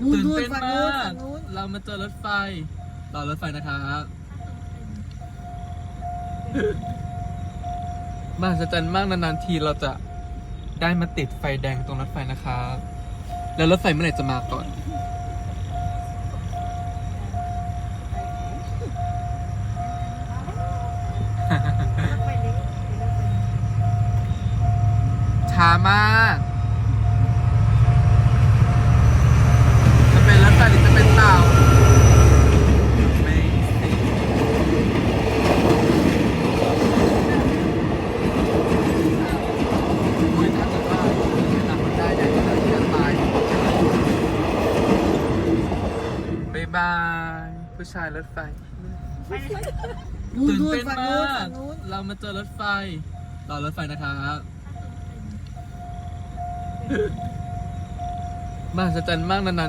นู่นตื่นนู่นเต้นฝั่งมนู้นาฝั่กงนู้นเรามาเจอรถไฟรอรถไฟนะครับมหัศจรรย์มากนานๆทีเราจะได้มาติดไฟแดงตรงรถไฟนะครับ แล้วรถไฟเมื่อไหร่จะมาก่อน ช้ามาก จะเป็นรถไฟหรือจะเป็นเต่าไม่สิอุ๊ยถ้าเกิดว่าเวลามันได้ใหญ่ขนาดนี้จะตายบ๊ายบาย ผู้ชายรถไฟนู่นตื่นนู่นเต้นฝั่งมนู้นาฝั่กงนู้นเรามาเจอรถไฟรอรถไฟนะครับมหัศจรรย์มากนานๆ